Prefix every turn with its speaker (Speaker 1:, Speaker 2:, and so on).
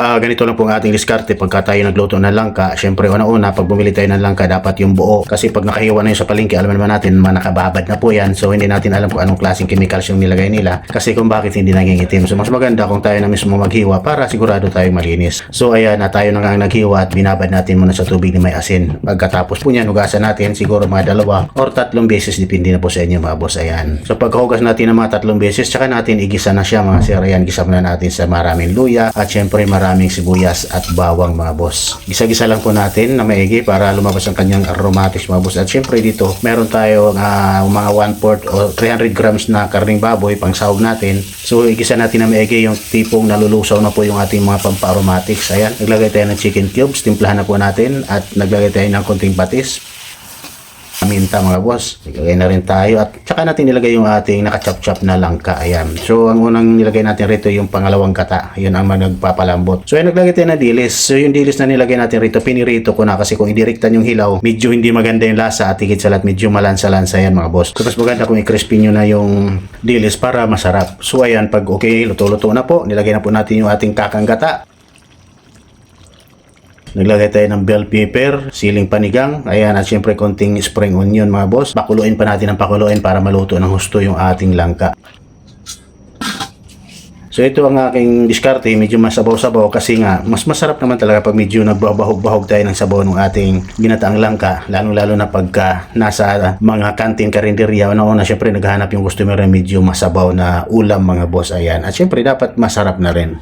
Speaker 1: Ah, ganito lang po ang ating diskarte pagka tayo nagluto ng langka. Syempre, una-una, pag bumili tayo ng langka, dapat yung buo. Kasi pag nakahiwa na yun sa palengke, alam naman natin, mga nakababad na po yan. So, hindi natin alam kung anong klaseng chemicals yung nilagay nila. Kasi kung bakit hindi naging itim. So, mas maganda kung tayo na mismo maghiwa para sigurado tayong malinis. So, ayan, na tayo na nga naghiwa at binabad natin muna sa tubig na may asin. Pagkatapos po niyan, hugasan natin siguro mga dalawa or tatlong beses, depende na po sa inyo mga boss. Ayan. So, pagkahugas natin ng mga tatlong beses, tsaka natin igisa na siya mga sir. Ayan, gisa muna natin sa maraming luya at syempre maraming sibuyas at bawang mga boss. Gisa-gisa lang po natin na maigi para lumabas ang kanyang aromatics mga boss. At syempre dito, meron tayo ah, mga 1 quart o 300 grams na karning baboy pang sahog natin. So, igisa natin na maigi yung tipong nalulusaw na po yung ating mga pampa-aromatics. Ayan, naglagay tayo ng chicken cubes, timplahan na po natin at naglagay tayo ng konting patis minta mga boss. Ilagay na rin tayo at saka natin nilagay yung ating nakachop-chop na langka. Ayan. So, ang unang nilagay natin rito yung pangalawang kata. Yun ang nagpapalambot. So, ayan, naglagay tayo ng dilis. So, yung dilis na nilagay natin rito, pinirito ko na kasi kung idirektan yung hilaw, medyo hindi maganda yung lasa at higit sa lahat, medyo malansa-lansa yan mga boss. So, mas maganda kung i-crispy nyo na yung dilis para masarap. So, ayan, pag okay, luto-luto na po, nilagay na po natin yung ating kakang gata. Naglagay tayo ng bell pepper, siling panigang, ayan at syempre konting spring onion mga boss. Pakuluin pa natin ang pakuluin para maluto ng husto yung ating langka. So ito ang aking diskarte, medyo masabaw-sabaw kasi nga mas masarap naman talaga pag medyo nagbabahog-bahog tayo ng sabaw ng ating ginataang langka, lalong-lalo na pagka nasa mga kantin karinderya o una syempre naghahanap yung customer na medyo masabaw na ulam mga boss ayan. At syempre dapat masarap na rin.